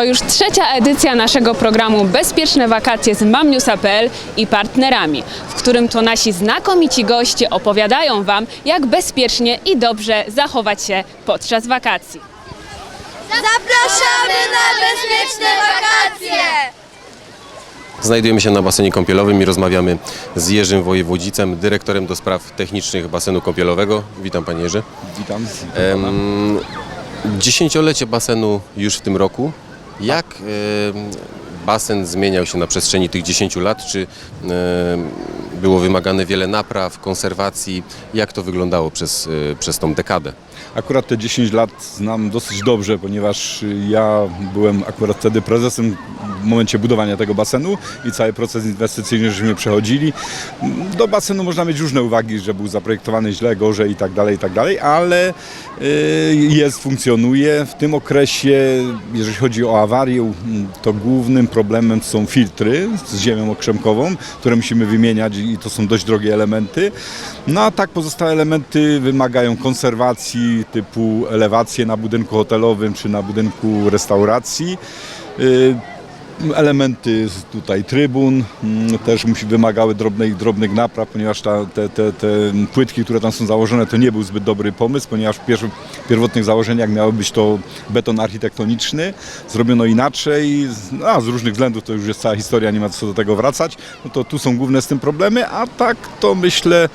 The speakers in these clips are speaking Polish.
To już trzecia edycja naszego programu Bezpieczne wakacje z mamniusa.pl i partnerami, w którym to nasi znakomici goście opowiadają Wam, jak bezpiecznie i dobrze zachować się podczas wakacji. Zapraszamy na bezpieczne wakacje! Znajdujemy się na basenie kąpielowym i rozmawiamy z Jerzym Wojewodzicem, dyrektorem do spraw technicznych basenu kąpielowego. Witam panie Jerzy. Witam. Em, Dziesięciolecie basenu już w tym roku. Jak basen zmieniał się na przestrzeni tych 10 lat? Czy było wymagane wiele napraw, konserwacji? Jak to wyglądało przez, e, przez tą dekadę? Akurat te 10 lat znam dosyć dobrze, ponieważ ja byłem akurat wtedy prezesem w momencie budowania tego basenu i cały proces inwestycyjny żeśmy przechodzili. Do basenu można mieć różne uwagi, że był zaprojektowany źle, gorzej i tak dalej, i tak dalej, ale y, jest, funkcjonuje. W tym okresie, jeżeli chodzi o awarię, to głównym problemem są filtry z ziemią okrzemkową, które musimy wymieniać i to są dość drogie elementy. No a tak pozostałe elementy wymagają konserwacji typu elewacje na budynku hotelowym czy na budynku restauracji. Y, Elementy tutaj trybun mm, też musi, wymagały drobnych, drobnych napraw, ponieważ ta, te, te, te płytki, które tam są założone, to nie był zbyt dobry pomysł, ponieważ w pierwszych, pierwotnych założeniach miało być to beton architektoniczny. Zrobiono inaczej, z- a z różnych względów to już jest cała historia, nie ma co do tego wracać. No to tu są główne z tym problemy, a tak to myślę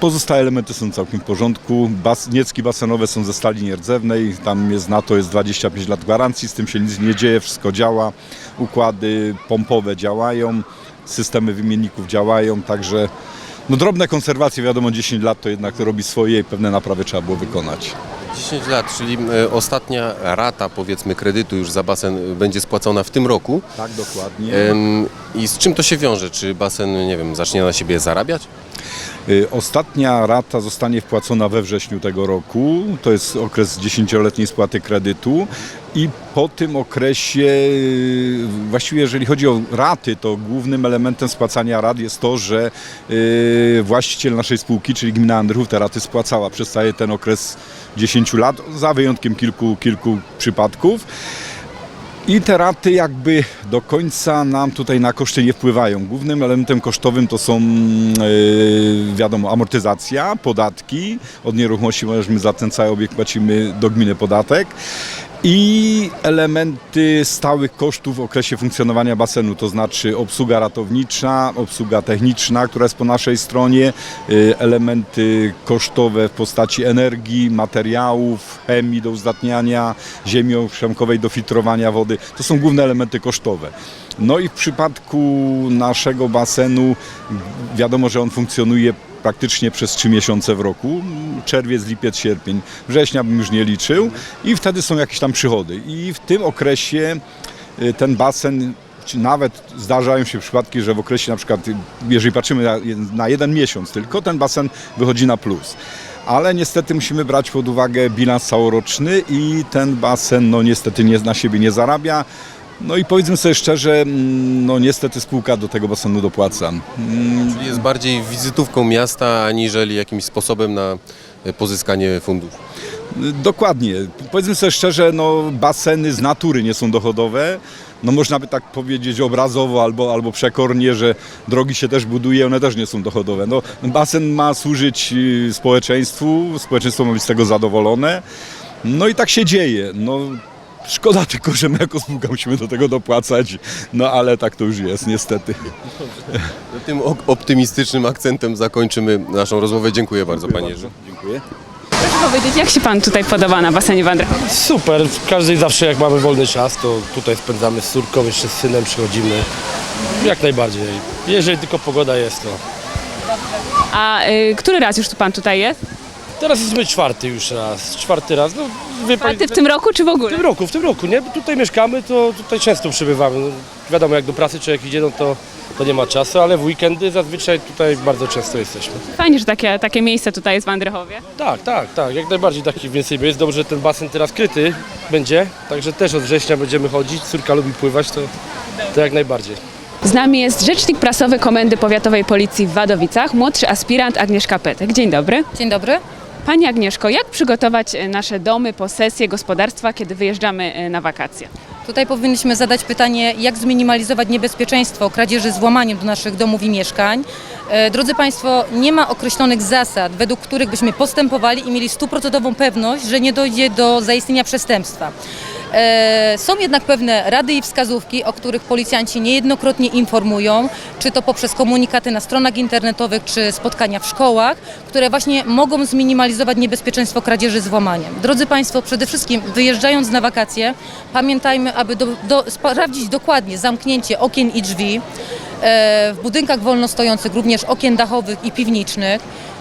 Pozostałe elementy są całkiem w porządku. Bas, niecki basenowe są ze stali nierdzewnej. Tam jest na to jest 25 lat gwarancji, z tym się nic nie dzieje, wszystko działa. Układy pompowe działają, systemy wymienników działają, także no drobne konserwacje, wiadomo 10 lat to jednak robi swoje i pewne naprawy trzeba było wykonać. 10 lat, czyli e, ostatnia rata powiedzmy kredytu już za basen będzie spłacona w tym roku. Tak, dokładnie. Em, I z czym to się wiąże? Czy basen, nie wiem, zacznie na siebie zarabiać? Y, Ostatnia rata zostanie wpłacona we wrześniu tego roku. To jest okres 10-letniej spłaty kredytu. I po tym okresie, y, właściwie jeżeli chodzi o raty, to głównym elementem spłacania rat jest to, że y, właściciel naszej spółki, czyli gmina Andrychów, te raty spłacała przez cały ten okres 10 lat, za wyjątkiem kilku, kilku przypadków. I te raty jakby do końca nam tutaj na koszty nie wpływają. Głównym elementem kosztowym to są, yy, wiadomo, amortyzacja, podatki. Od nieruchomości możemy za ten cały obiekt płacimy do gminy podatek. I elementy stałych kosztów w okresie funkcjonowania basenu, to znaczy obsługa ratownicza, obsługa techniczna, która jest po naszej stronie, yy, elementy kosztowe w postaci energii, materiałów, chemii do uzdatniania, ziemi okrzemkowej do filtrowania wody. To są główne elementy kosztowe. No i w przypadku naszego basenu wiadomo, że on funkcjonuje praktycznie przez trzy miesiące w roku, czerwiec, lipiec, sierpień, września bym już nie liczył i wtedy są jakieś tam przychody i w tym okresie y, ten basen nawet zdarzają się przypadki, że w okresie na przykład, jeżeli patrzymy na, na jeden miesiąc tylko, ten basen wychodzi na plus. Ale niestety musimy brać pod uwagę bilans całoroczny i ten basen no niestety nie, na siebie nie zarabia. No i powiedzmy sobie szczerze, mm, no niestety spółka do tego basenu dopłaca. Mm, Czyli jest bardziej wizytówką miasta, aniżeli jakimś sposobem na pozyskanie funduszy. Dokładnie. Powiedzmy sobie szczerze, no baseny z natury nie są dochodowe. No można by tak powiedzieć obrazowo albo, albo przekornie, że drogi się też buduje, one też nie są dochodowe. No, basen ma służyć y, społeczeństwu, społeczeństwo ma być z tego zadowolone. No i tak się dzieje. No, szkoda tylko, że my jako spółka musimy do tego dopłacać, no ale tak to już jest niestety. Tym o- optymistycznym akcentem zakończymy naszą rozmowę. Dziękuję bardzo panie Jerzy. Dziękuję. Proszę powiedzieć, jak się Pan tutaj podoba na basenie w Andrychowie? Super, w każdej zawsze jak mamy wolny czas, to tutaj spędzamy z córką, jeszcze z synem przychodzimy. Jak najbardziej. Jeżeli tylko pogoda jest, to. A y, który raz już tu Pan tutaj jest? Teraz jesteśmy czwarty już raz, czwarty raz. No, wie pani, Czwarty w tym roku czy w w ogóle? tym roku, w tym roku, nie? Bo Tutaj mieszkamy, to tutaj często przybywamy. No, wiadomo, jak do pracy człowiek idzie, no to, to nie ma czasu, ale w weekendy zazwyczaj tutaj bardzo często jesteśmy. Fajnie, że takie, takie miejsce tutaj jest w Andrychowie. Tak, tak, tak, jak najbardziej takich więcej jest. Dobrze, że ten basen teraz kryty będzie, także też od września będziemy chodzić. Córka lubi pływać, to, to jak najbardziej. Z nami jest rzecznik prasowy Komendy Powiatowej Policji w Wadowicach, młodszy aspirant Agnieszka Petek. Dzień dobry. Dzień dobry. Pani Agnieszko, jak przygotować e, nasze domy, posesje, gospodarstwa, kiedy wyjeżdżamy e, na wakacje? Tutaj powinniśmy zadać pytanie, jak zminimalizować niebezpieczeństwo kradzieży z włamaniem do naszych domów i mieszkań. E, Drodzy Państwo, nie ma określonych zasad, według których byśmy postępowali i mieli stuprocentową pewność, że nie dojdzie do zaistnienia przestępstwa. E, Są jednak pewne rady i wskazówki, o których policjanci niejednokrotnie informują, czy to poprzez komunikaty na stronach internetowych, czy spotkania w szkołach, które właśnie mogą zminimalizować niebezpieczeństwo kradzieży z włamaniem. Drodzy Państwo, przede wszystkim wyjeżdżając na wakacje, pamiętajmy, aby do, do, sprawdzić dokładnie zamknięcie okien i drzwi e, w budynkach wolno stojących, również okien dachowych i piwniczych.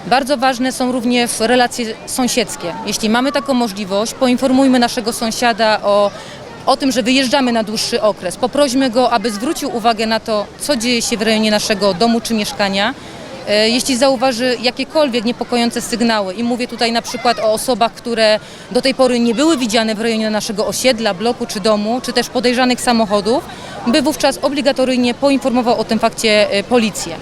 Bardzo ważne są również relacje sąsiedzkie. Jeśli mamy taką możliwość, poinformujmy naszego sąsiada o, o tym, że wyjeżdżamy na dłuższy okres. Poprośmy go, aby zwrócił uwagę na to, co dzieje się w rejonie naszego domu czy mieszkania. E, Jeśli zauważy jakiekolwiek niepokojące sygnały i mówię tutaj na przykład o osobach, które do tej pory nie były widziane w rejonie naszego osiedla, bloku czy domu, czy też podejrzanych samochodów, by wówczas obligatoryjnie poinformował o tym fakcie e, policję.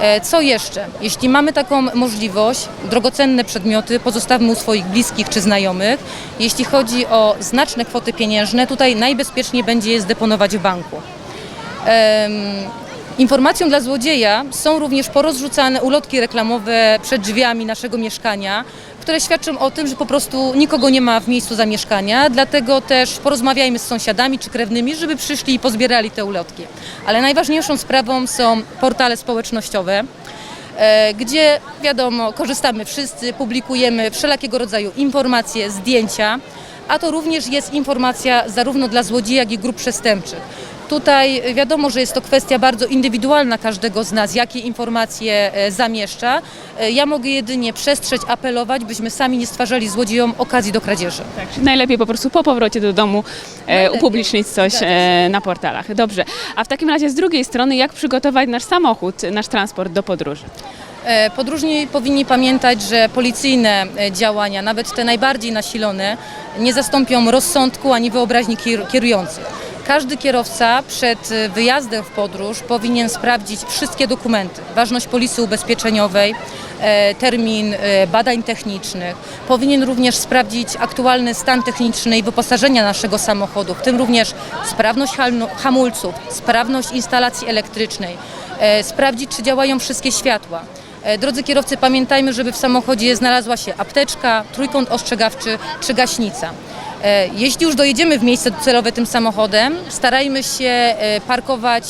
E, Co jeszcze? Jeśli mamy taką możliwość, drogocenne przedmioty pozostawmy u swoich bliskich czy znajomych. Jeśli chodzi o znaczne kwoty pieniężne, tutaj najbezpieczniej będzie je zdeponować w banku. Informacją dla złodzieja są również porozrzucane ulotki reklamowe przed drzwiami naszego mieszkania, które świadczą o tym, że po prostu nikogo nie ma w miejscu zamieszkania, dlatego też porozmawiajmy z sąsiadami czy krewnymi, żeby przyszli i pozbierali te ulotki. Ale najważniejszą sprawą są portale społecznościowe, e, gdzie wiadomo, korzystamy wszyscy, publikujemy wszelakiego rodzaju informacje, zdjęcia, a to również jest informacja zarówno dla złodziei, jak i grup przestępczych. Tutaj wiadomo, że jest to kwestia bardzo indywidualna każdego z nas, jakie informacje e, zamieszcza. E, Ja mogę jedynie przestrzec, apelować, byśmy sami nie stwarzali złodziejom okazji do kradzieży. Tak, najlepiej po prostu po powrocie do domu e, Najlepiej. upublicznić coś na portalach. Dobrze. A w takim razie z drugiej strony, jak przygotować nasz samochód, nasz transport do podróży? Podróżni powinni pamiętać, że policyjne działania, nawet te najbardziej nasilone, nie zastąpią rozsądku ani wyobraźni kier- kierujących. Każdy kierowca przed e, wyjazdem w podróż powinien sprawdzić wszystkie dokumenty, ważność polisy ubezpieczeniowej, e, termin e, badań technicznych. Powinien również sprawdzić aktualny stan techniczny i wyposażenia naszego samochodu, w tym również sprawność hamulców, sprawność instalacji elektrycznej, e, sprawdzić, czy działają wszystkie światła. Drodzy kierowcy, pamiętajmy, żeby w samochodzie znalazła się apteczka, trójkąt ostrzegawczy czy gaśnica. E, Jeśli już dojedziemy w miejsce docelowe tym samochodem, starajmy się e, parkować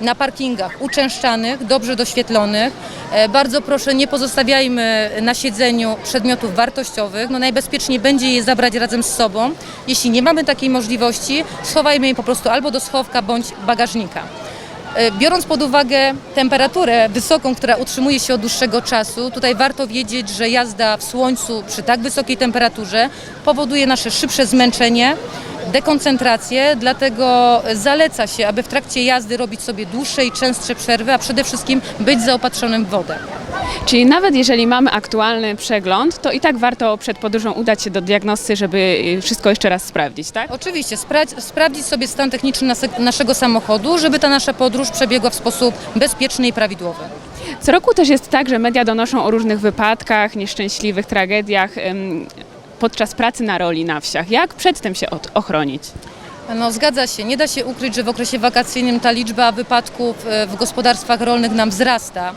na parkingach uczęszczanych, dobrze doświetlonych. E, Bardzo proszę, nie pozostawiajmy na siedzeniu przedmiotów wartościowych. No najbezpieczniej będzie je zabrać razem z sobą. Jeśli nie mamy takiej możliwości, schowajmy je po prostu albo do schowka bądź bagażnika. E, Biorąc pod uwagę temperaturę wysoką, która utrzymuje się od dłuższego czasu, tutaj warto wiedzieć, że jazda w słońcu przy tak wysokiej temperaturze powoduje nasze szybsze zmęczenie, dekoncentrację, dlatego zaleca się, aby w trakcie jazdy robić sobie dłuższe i częstsze przerwy, a przede wszystkim być zaopatrzonym w wodę. Czyli nawet jeżeli mamy aktualny przegląd, to i tak warto przed podróżą udać się do diagnosty, żeby y, wszystko jeszcze raz sprawdzić, tak? Oczywiście, spra- sprawdzić sobie stan techniczny naszego samochodu, żeby ta nasza podróż przebiegła w sposób bezpieczny i prawidłowy. Co roku też jest tak, że media donoszą o różnych wypadkach, nieszczęśliwych tragediach podczas pracy na roli na wsiach. Jak przed tym się ochronić? No zgadza się, nie da się ukryć, że w okresie wakacyjnym ta liczba wypadków e, w gospodarstwach rolnych nam wzrasta.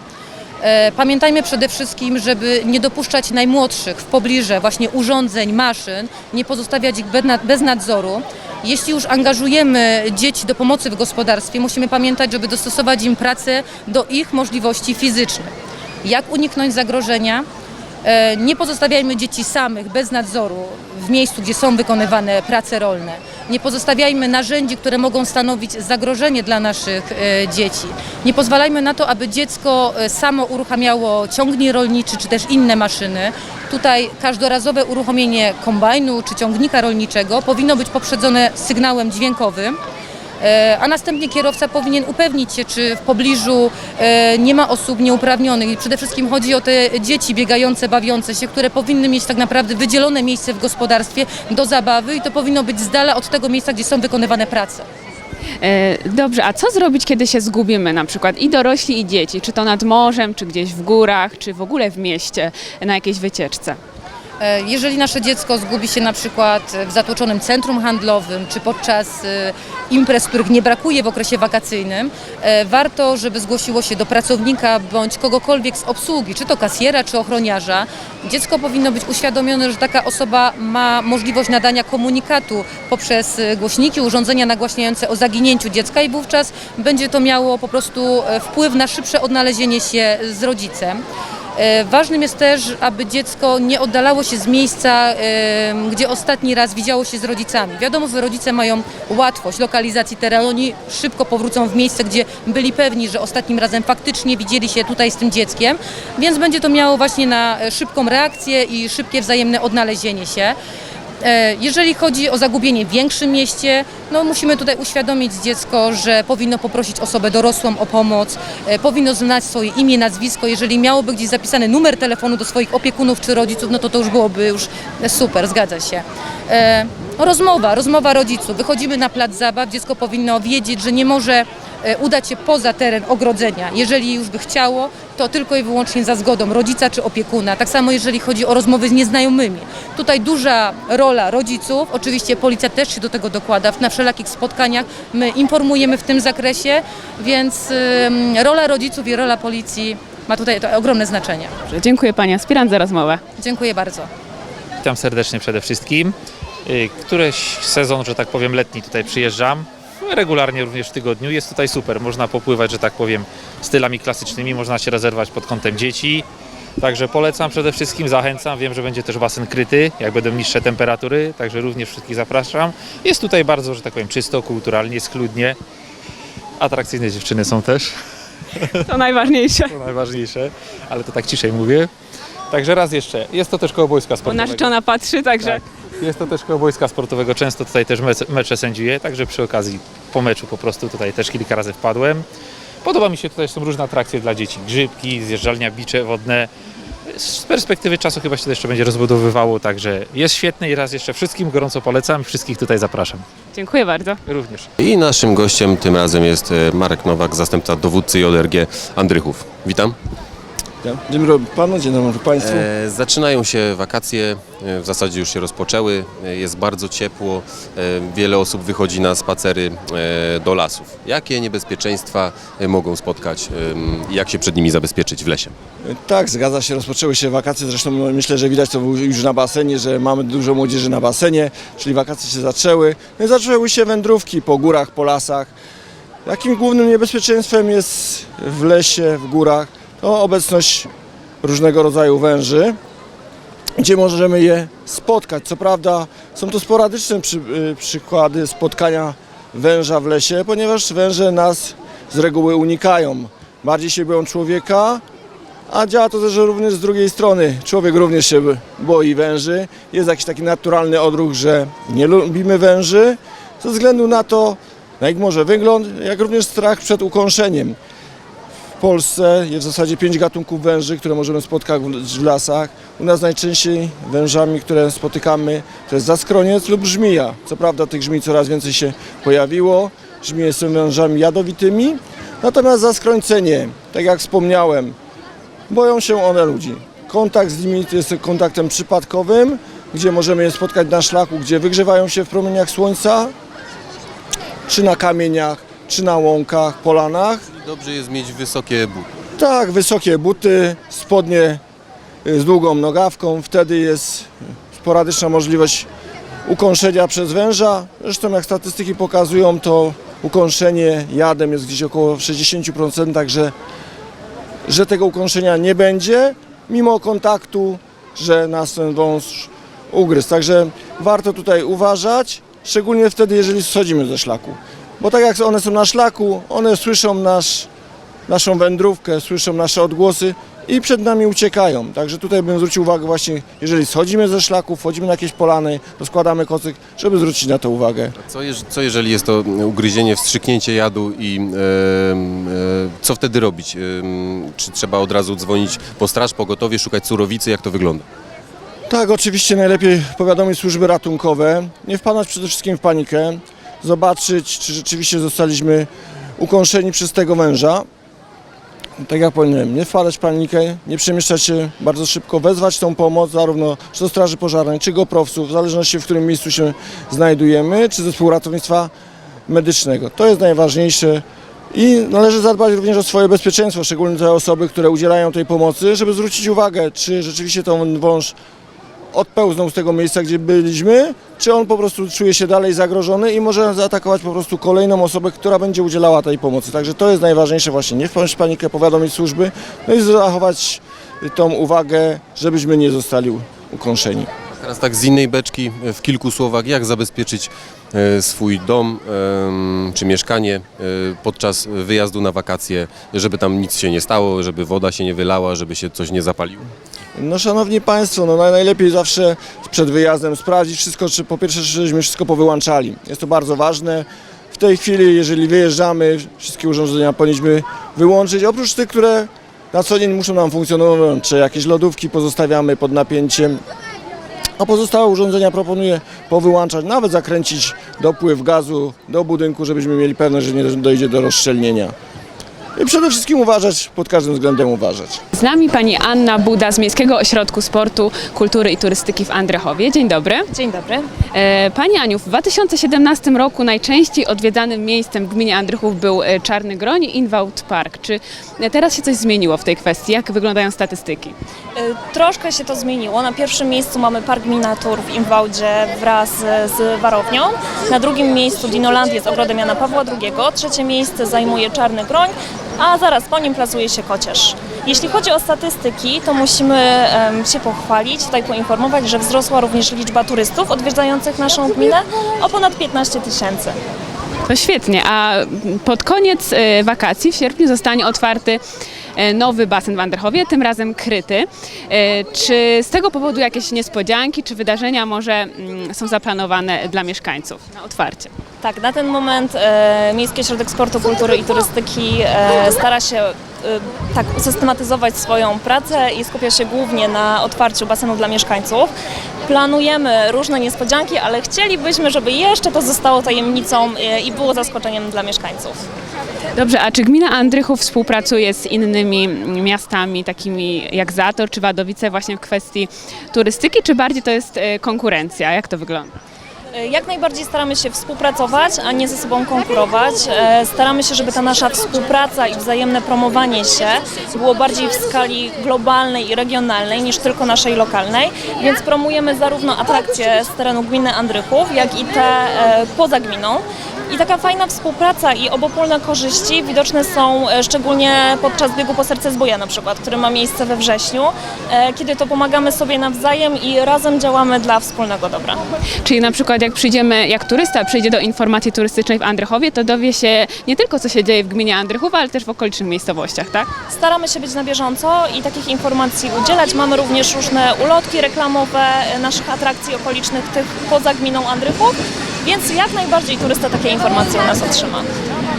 E, Pamiętajmy przede wszystkim, żeby nie dopuszczać najmłodszych w pobliże właśnie urządzeń, maszyn, nie pozostawiać ich bez nadzoru. Jeśli już angażujemy dzieci do pomocy w gospodarstwie, musimy pamiętać, żeby dostosować im pracę do ich możliwości fizycznych. Jak uniknąć zagrożenia? E, Nie pozostawiajmy dzieci samych, bez nadzoru, w miejscu, gdzie są wykonywane prace rolne. Nie pozostawiajmy narzędzi, które mogą stanowić zagrożenie dla naszych e, dzieci. Nie pozwalajmy na to, aby dziecko e, samo uruchamiało ciągnik rolniczy czy też inne maszyny. Tutaj każdorazowe uruchomienie kombajnu czy ciągnika rolniczego powinno być poprzedzone sygnałem dźwiękowym. E, a następnie kierowca powinien upewnić się, czy w pobliżu e, nie ma osób nieuprawnionych. I przede wszystkim chodzi o te dzieci biegające, bawiące się, które powinny mieć tak naprawdę wydzielone miejsce w gospodarstwie do zabawy i to powinno być z dala od tego miejsca, gdzie są wykonywane prace. E, Dobrze, a co zrobić, kiedy się zgubimy na przykład i dorośli, i dzieci? Czy to nad morzem, czy gdzieś w górach, czy w ogóle w mieście na jakiejś wycieczce? E, Jeżeli nasze dziecko zgubi się na przykład w zatłoczonym centrum handlowym, czy podczas e, imprez, których nie brakuje w okresie wakacyjnym, e, warto, żeby zgłosiło się do pracownika bądź kogokolwiek z obsługi, czy to kasjera, czy ochroniarza. Dziecko powinno być uświadomione, że taka osoba ma możliwość nadania komunikatu poprzez głośniki, urządzenia nagłaśniające o zaginięciu dziecka i wówczas będzie to miało po prostu wpływ na szybsze odnalezienie się z rodzicem. E, Ważnym jest też, aby dziecko nie oddalało się z miejsca, e, gdzie ostatni raz widziało się z rodzicami. Wiadomo, że rodzice mają łatwość lokalizacji terenu, oni szybko powrócą w miejsce, gdzie byli pewni, że ostatnim razem faktycznie widzieli się tutaj z tym dzieckiem, więc będzie to miało właśnie na szybką reakcję i szybkie wzajemne odnalezienie się. E, Jeżeli chodzi o zagubienie w większym mieście, no musimy tutaj uświadomić dziecko, że powinno poprosić osobę dorosłą o pomoc, e, powinno znać swoje imię, nazwisko. Jeżeli miałoby gdzieś zapisany numer telefonu do swoich opiekunów czy rodziców, no to to już byłoby już super, zgadza się. E, Rozmowa, rozmowa rodziców. Wychodzimy na plac zabaw, dziecko powinno wiedzieć, że nie może udać się poza teren ogrodzenia. Jeżeli już by chciało, to tylko i wyłącznie za zgodą rodzica czy opiekuna. Tak samo jeżeli chodzi o rozmowy z nieznajomymi. Tutaj duża rola rodziców, oczywiście policja też się do tego dokłada. Na wszelakich spotkaniach my informujemy w tym zakresie, więc rola rodziców i rola policji ma tutaj to ogromne znaczenie. Dziękuję Pani aspirant za rozmowę. Dziękuję bardzo. Witam serdecznie przede wszystkim. Y, Któreś sezon, że tak powiem, letni tutaj przyjeżdżam. Regularnie również w tygodniu. Jest tutaj super. Można popływać, że tak powiem, stylami klasycznymi. Można się rezerwować pod kątem dzieci. Także polecam przede wszystkim, zachęcam. Wiem, że będzie też basen kryty, jak będą niższe temperatury. Także również wszystkich zapraszam. Jest tutaj bardzo, że tak powiem, czysto, kulturalnie, schludnie. Atrakcyjne dziewczyny są też. To najważniejsze. To najważniejsze, ale to tak ciszej mówię. Także raz jeszcze. Jest to też koło boiska Bo sportowego. narzeczona patrzy, także Tak. Jest to też koło boiska sportowego, często tutaj też mecze, mecze sędziuję, także przy okazji po meczu po prostu tutaj też kilka razy wpadłem. Podoba mi się, tutaj są różne atrakcje dla dzieci, grzybki, zjeżdżalnia, bicze wodne. Z perspektywy czasu chyba się to jeszcze będzie rozbudowywało, także jest świetne i raz jeszcze wszystkim gorąco polecam, wszystkich tutaj zapraszam. dziękuję bardzo. Również. I naszym gościem tym razem jest e, Marek Nowak, zastępca dowódcy JRG Andrychów. Witam. Dzień dobry panu, dzień dobry państwu. E, zaczynają się wakacje, e, w zasadzie już się rozpoczęły, e, jest bardzo ciepło, e, wiele osób wychodzi na spacery e, do lasów. Jakie niebezpieczeństwa e, mogą spotkać i jak się przed nimi zabezpieczyć w lesie? Tak, zgadza się, rozpoczęły się wakacje, zresztą no, myślę, że widać to już na basenie, że mamy dużo młodzieży na basenie, czyli wakacje się zaczęły. No i zaczęły się wędrówki po górach, po lasach. Jakim głównym niebezpieczeństwem jest w lesie, w górach? To obecność różnego rodzaju węży, gdzie możemy je spotkać. Co prawda są to sporadyczne przy, y, przykłady spotkania węża w lesie, ponieważ węże nas z reguły unikają. Bardziej się boją człowieka, a działa to też również z drugiej strony. Człowiek również się boi węży. Jest jakiś taki naturalny odruch, że nie lubimy węży ze względu na to, jak może wygląd, jak również strach przed ukąszeniem. Polsce jest w zasadzie pięć gatunków węży, które możemy spotkać w lasach. U nas najczęściej wężami, które spotykamy, to jest zaskroniec lub żmija. Co prawda tych żmij coraz więcej się pojawiło. Żmije są wężami jadowitymi, natomiast zaskrońce nie. Tak jak wspomniałem, boją się one ludzi. Kontakt z nimi jest kontaktem przypadkowym, gdzie możemy je spotkać na szlaku, gdzie wygrzewają się w promieniach słońca, czy na kamieniach, czy na łąkach, polanach. Dobrze jest mieć wysokie buty. Tak, wysokie buty, spodnie z długą nogawką, wtedy jest sporadyczna możliwość ukąszenia przez węża. Zresztą jak statystyki pokazują, to ukąszenie jadem jest gdzieś około 60%, także że tego ukąszenia nie będzie, mimo kontaktu, że nas ten wąż ugryzł. Także warto tutaj uważać, szczególnie wtedy, jeżeli schodzimy ze szlaku. Bo tak jak one są na szlaku, one słyszą nasz naszą wędrówkę, słyszą nasze odgłosy i przed nami uciekają. Także tutaj bym zwrócił uwagę właśnie, jeżeli schodzimy ze szlaku, wchodzimy na jakieś polany, rozkładamy kocyk, żeby zwrócić na to uwagę. Co, jeż- co jeżeli jest to ugryzienie, wstrzyknięcie jadu i em, e, co wtedy robić? Em, czy trzeba od razu dzwonić po straż, pogotowie, szukać surowicy? Jak to wygląda? Tak, oczywiście najlepiej powiadomić służby ratunkowe, nie wpadać przede wszystkim w panikę, zobaczyć, czy rzeczywiście zostaliśmy ukąszeni przez tego węża. tak jak powiedziałem, nie wpadać w panikę, nie przemieszczać się bardzo szybko, wezwać tą pomoc zarówno czy do Straży Pożarnej, czy GoProwców, w zależności w którym miejscu się znajdujemy, czy zespołu ratownictwa medycznego. To jest najważniejsze i należy zadbać również o swoje bezpieczeństwo, szczególnie te osoby, które udzielają tej pomocy, żeby zwrócić uwagę, czy rzeczywiście ten wąż odpełznął z tego miejsca, gdzie byliśmy, czy on po prostu czuje się dalej zagrożony i może zaatakować po prostu kolejną osobę, która będzie udzielała tej pomocy. Także to jest najważniejsze właśnie, nie wpaść w panikę, powiadomić służby, no i zachować tą uwagę, żebyśmy nie zostali ukąszeni. Teraz tak z innej beczki, w kilku słowach, jak zabezpieczyć e, swój dom czy mieszkanie e, podczas wyjazdu na wakacje, żeby tam nic się nie stało, żeby woda się nie wylała, żeby się coś nie zapaliło. No szanowni Państwo, no naj- najlepiej zawsze przed wyjazdem sprawdzić wszystko, czy po pierwsze, żebyśmy wszystko powyłączali. Jest to bardzo ważne. W tej chwili, jeżeli wyjeżdżamy, wszystkie urządzenia powinniśmy wyłączyć, oprócz tych, które na co dzień muszą nam funkcjonować, czy jakieś lodówki pozostawiamy pod napięciem, a pozostałe urządzenia proponuję powyłączać, nawet zakręcić dopływ gazu do budynku, żebyśmy mieli pewność, że nie dojdzie do rozszczelnienia. I przede wszystkim uważać, pod każdym względem uważać. Z nami pani Anna Buda z Miejskiego Ośrodku Sportu, Kultury i Turystyki w Andrychowie. Dzień dobry. Dzień dobry. E, Pani Aniu, w 2017 roku najczęściej odwiedzanym miejscem w gminie Andrychów był e, Czarny Groń i Inwald Park. Czy e, teraz się coś zmieniło w tej kwestii? Jak wyglądają statystyki? Y, Troszkę się to zmieniło. Na pierwszym miejscu mamy Park Miniatur w Imwałdzie wraz z, z warownią. Na drugim miejscu Dinolandię z ogrodem Jana Pawła II. Trzecie miejsce zajmuje Czarny Groń, a zaraz po nim plasuje się Kocież. Jeśli chodzi o statystyki, to musimy się pochwalić, tutaj poinformować, że wzrosła również liczba turystów odwiedzających naszą gminę o ponad 15 tysięcy. To świetnie, a pod koniec e, wakacji w sierpniu zostanie otwarty e, nowy basen w Andrychowie, tym razem kryty. E, Czy z tego powodu jakieś niespodzianki czy wydarzenia może mm, są zaplanowane dla mieszkańców na otwarcie? Tak, na ten moment e, Miejski Ośrodek Sportu, Kultury i Turystyki e, stara się e, tak usystematyzować swoją pracę i skupia się głównie na otwarciu basenu dla mieszkańców. Planujemy różne niespodzianki, ale chcielibyśmy, żeby jeszcze to zostało tajemnicą e, i było zaskoczeniem dla mieszkańców. Dobrze, a czy gmina Andrychów współpracuje z innymi miastami, takimi jak Zator czy Wadowice właśnie w kwestii turystyki, czy bardziej to jest e, konkurencja? Jak to wygląda? E, Jak najbardziej staramy się współpracować, a nie ze sobą konkurować. E, Staramy się, żeby ta nasza współpraca i wzajemne promowanie się było bardziej w skali globalnej i regionalnej niż tylko naszej lokalnej, więc promujemy zarówno atrakcje z terenu gminy Andrychów, jak i te e, poza gminą. I taka fajna współpraca i obopólne korzyści widoczne są szczególnie podczas biegu po serce zboja na przykład, który ma miejsce we wrześniu, kiedy to pomagamy sobie nawzajem i razem działamy dla wspólnego dobra. Czyli na przykład jak przyjdziemy, jak turysta przyjdzie do informacji turystycznej w Andrychowie, to dowie się nie tylko co się dzieje w gminie Andrychów, ale też w okolicznych miejscowościach, tak? Staramy się być na bieżąco i takich informacji udzielać. Mamy również różne ulotki reklamowe naszych atrakcji okolicznych, tych poza gminą Andrychów, więc jak najbardziej turysta takie informacje u nas otrzyma.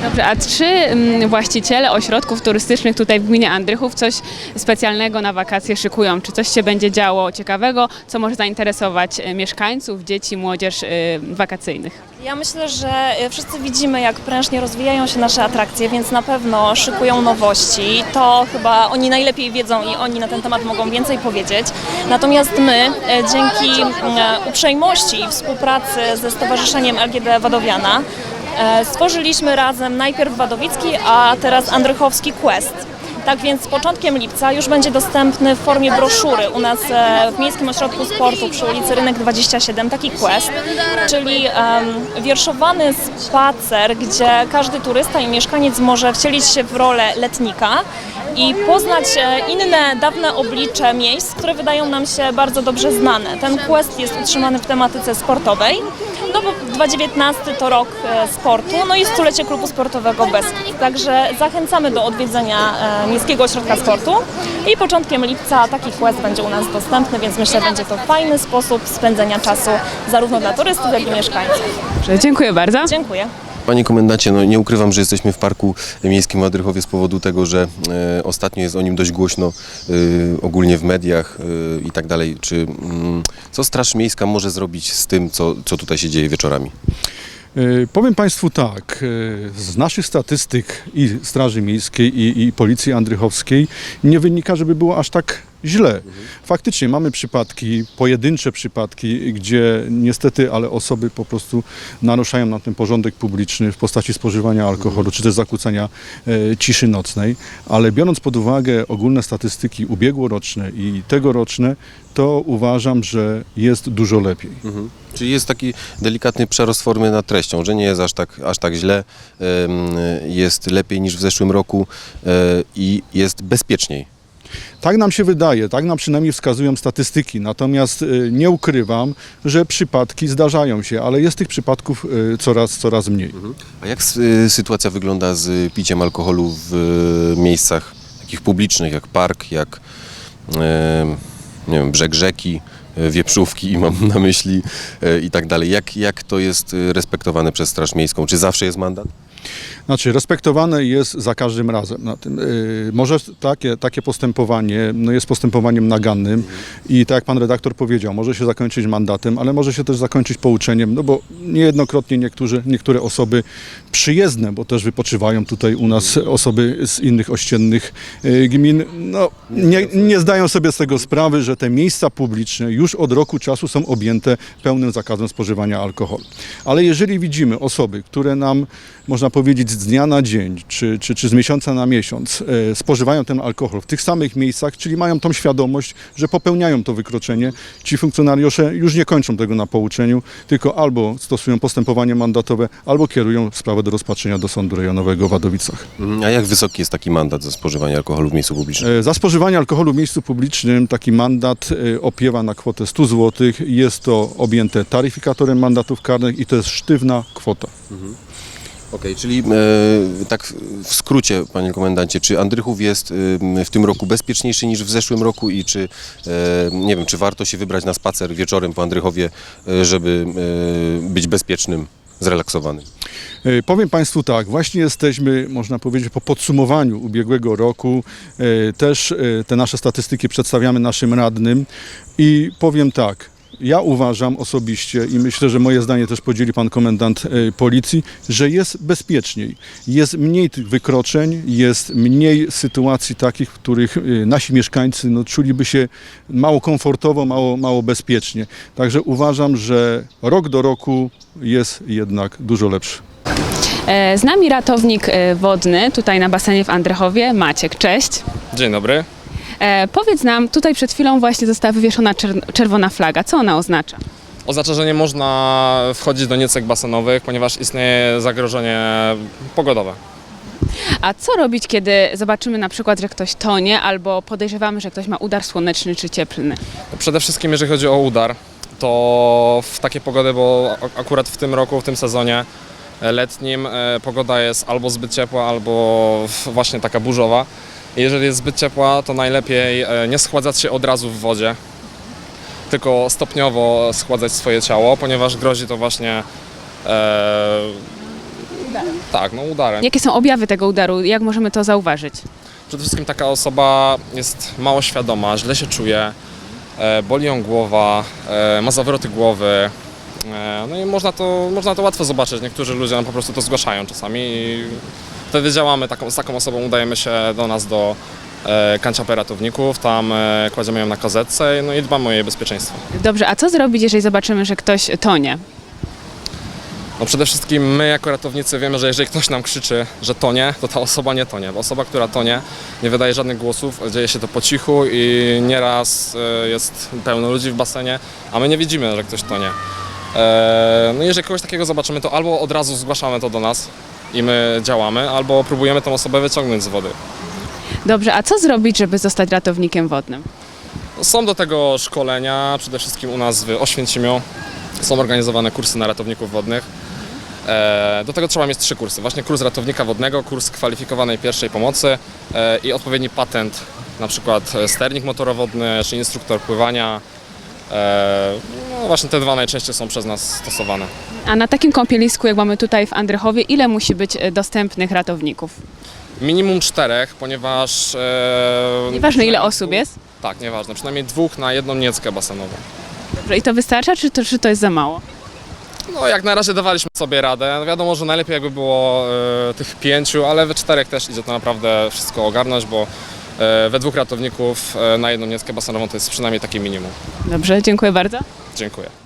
Dobrze, a czy mm, właściciele ośrodków turystycznych tutaj w gminie Andrychów coś specjalnego na wakacje szykują? Czy coś się będzie działo ciekawego, co może zainteresować e, mieszkańców, dzieci, młodzież e, wakacyjnych? Ja myślę, że e, wszyscy widzimy, jak prężnie rozwijają się nasze atrakcje, więc na pewno szykują nowości. To chyba oni najlepiej wiedzą i oni na ten temat mogą więcej powiedzieć. Natomiast my, dzięki uprzejmości i współpracy ze Stowarzyszeniem LGD Wadowiana, stworzyliśmy razem najpierw Wadowicki, a teraz Andrychowski Quest. Tak więc z początkiem lipca już będzie dostępny w formie broszury u nas e, w Miejskim Ośrodku Sportu przy ulicy Rynek 27 taki quest, czyli em, wierszowany spacer, gdzie każdy turysta i mieszkaniec może wcielić się w rolę letnika i poznać e, inne, dawne oblicze miejsc, które wydają nam się bardzo dobrze znane. Ten quest jest utrzymany w tematyce sportowej, no bo 2019 to rok e, sportu, no i stulecie klubu sportowego Beskid. Także zachęcamy do odwiedzenia e, Miejskiego Ośrodka Sportu i początkiem lipca taki quest będzie u nas dostępny, więc myślę, że będzie to fajny sposób spędzenia czasu zarówno dla turystów, jak i mieszkańców. Dziękuję bardzo. Dziękuję. Panie komendancie, no nie ukrywam, że jesteśmy w Parku Miejskim w Andrychowie z powodu tego, że e, ostatnio jest o nim dość głośno e, ogólnie w mediach e, i tak dalej. Czy mm, co Straż Miejska może zrobić z tym, co, co tutaj się dzieje wieczorami? E, Powiem Państwu tak, e, z naszych statystyk i Straży Miejskiej i, i Policji Andrychowskiej nie wynika, żeby było aż tak źle. Faktycznie mamy przypadki, pojedyncze przypadki, gdzie niestety, ale osoby po prostu naruszają nam ten porządek publiczny w postaci spożywania alkoholu, czy też zakłócania e, ciszy nocnej, ale biorąc pod uwagę ogólne statystyki ubiegłoroczne i tegoroczne, to uważam, że jest dużo lepiej. Czyli jest taki delikatny przerost formy nad treścią, że nie jest aż tak, aż tak źle, jest lepiej niż w zeszłym roku e, i jest bezpieczniej. Tak nam się wydaje, tak nam przynajmniej wskazują statystyki. Natomiast y, nie ukrywam, że przypadki zdarzają się, ale jest tych przypadków y, coraz, coraz mniej. A jak y, sytuacja wygląda z piciem alkoholu w miejscach takich publicznych, jak park, jak nie wiem, brzeg rzeki, wieprzówki mam na myśli i tak dalej. Jak, jak to jest respektowane przez Straż Miejską? Czy zawsze jest mandat? Znaczy, respektowane jest za każdym razem. Na tym, y, może takie, takie postępowanie no jest postępowaniem nagannym i tak jak pan redaktor powiedział, może się zakończyć mandatem, ale może się też zakończyć pouczeniem, no bo niejednokrotnie niektórzy, niektóre osoby przyjezdne, bo też wypoczywają tutaj u nas osoby z innych ościennych y, gmin, no nie, nie zdają sobie z tego sprawy, że te miejsca publiczne już od roku czasu są objęte pełnym zakazem spożywania alkoholu. Ale jeżeli widzimy osoby, które nam, można powiedzieć, z dnia na dzień, czy, czy, czy z miesiąca na miesiąc e, spożywają ten alkohol w tych samych miejscach, czyli mają tą świadomość, że popełniają to wykroczenie, ci funkcjonariusze już nie kończą tego na pouczeniu, tylko albo stosują postępowanie mandatowe, albo kierują sprawę do rozpatrzenia do Sądu Rejonowego w Wadowicach. Mhm. A jak wysoki jest taki mandat za spożywanie alkoholu w miejscu publicznym? E, Za spożywanie alkoholu w miejscu publicznym taki mandat e, opiewa na kwotę 100 zł. Jest to objęte taryfikatorem mandatów karnych i to jest sztywna kwota. Okej, czyli e, tak w skrócie, panie komendancie, czy Andrychów jest e, w tym roku bezpieczniejszy niż w zeszłym roku i czy, e, nie wiem, czy warto się wybrać na spacer wieczorem po Andrychowie, e, żeby e, być bezpiecznym, zrelaksowanym? E, Powiem Państwu tak, właśnie jesteśmy, można powiedzieć, po podsumowaniu ubiegłego roku. E, Też e, te nasze statystyki przedstawiamy naszym radnym i powiem tak. Ja uważam osobiście i myślę, że moje zdanie też podzieli pan komendant e, policji, że jest bezpieczniej. Jest mniej tych wykroczeń, jest mniej sytuacji takich, w których e, nasi mieszkańcy no, czuliby się mało komfortowo, mało, mało bezpiecznie. Także uważam, że rok do roku jest jednak dużo lepszy. E, Z nami ratownik wodny tutaj na basenie w Andrychowie, Maciek. Cześć. Dzień dobry. E, powiedz nam, tutaj przed chwilą właśnie została wywieszona czer- czerwona flaga. Co ona oznacza? Oznacza, że nie można wchodzić do niecek basenowych, ponieważ istnieje zagrożenie pogodowe. A co robić, kiedy zobaczymy na przykład, że ktoś tonie albo podejrzewamy, że ktoś ma udar słoneczny czy cieplny? Przede wszystkim jeżeli chodzi o udar, to w takie pogody, bo akurat w tym roku, w tym sezonie letnim e, pogoda jest albo zbyt ciepła, albo właśnie taka burzowa. Jeżeli jest zbyt ciepła, to najlepiej e, nie schładzać się od razu w wodzie, tylko stopniowo schładzać swoje ciało, ponieważ grozi to właśnie e, tak, no udarem. Jakie są objawy tego udaru? Jak możemy to zauważyć? Przede wszystkim taka osoba jest mało świadoma, źle się czuje, e, boli ją głowa, e, ma zawroty głowy. E, no i można to, można to łatwo zobaczyć. Niektórzy ludzie nam po prostu to zgłaszają czasami i wtedy działamy taką, z taką osobą, udajemy się do nas do e, kanciapy ratowników, tam e, kładziemy ją na kozetce no i dbamy o jej bezpieczeństwo. Dobrze, a co zrobić, jeżeli zobaczymy, że ktoś tonie? No przede wszystkim my jako ratownicy wiemy, że jeżeli ktoś nam krzyczy, że tonie, to ta osoba nie tonie. Bo osoba, która tonie, nie wydaje żadnych głosów, dzieje się to po cichu i nieraz e, jest pełno ludzi w basenie, a my nie widzimy, że ktoś tonie. E, No jeżeli kogoś takiego zobaczymy, to albo od razu zgłaszamy to do nas i my działamy, albo próbujemy tą osobę wyciągnąć z wody. Dobrze, a co zrobić, żeby zostać ratownikiem wodnym? Są do tego szkolenia, przede wszystkim u nas w Oświęcimiu. Są organizowane kursy na ratowników wodnych. E, Do tego trzeba mieć trzy kursy. Właśnie kurs ratownika wodnego, kurs kwalifikowanej pierwszej pomocy e, i odpowiedni patent, na przykład e, sternik motorowodny czy instruktor pływania. E, No właśnie te dwa najczęściej są przez nas stosowane. A na takim kąpielisku, jak mamy tutaj w Andrychowie, ile musi być e, dostępnych ratowników? Minimum czterech, ponieważ... e, Nieważne ile osób jest. Tak, nieważne. Przynajmniej dwóch na jedną nieckę basenową. Dobrze, i to wystarcza, czy to, czy to jest za mało? No jak na razie dawaliśmy sobie radę. No, Wiadomo, że najlepiej jakby było e, tych pięciu, ale we czterech też idzie to naprawdę wszystko ogarnąć, bo we dwóch ratowników e, na jedną nieckę basenową to jest przynajmniej takie minimum. Dobrze, dziękuję bardzo. Dziękuję.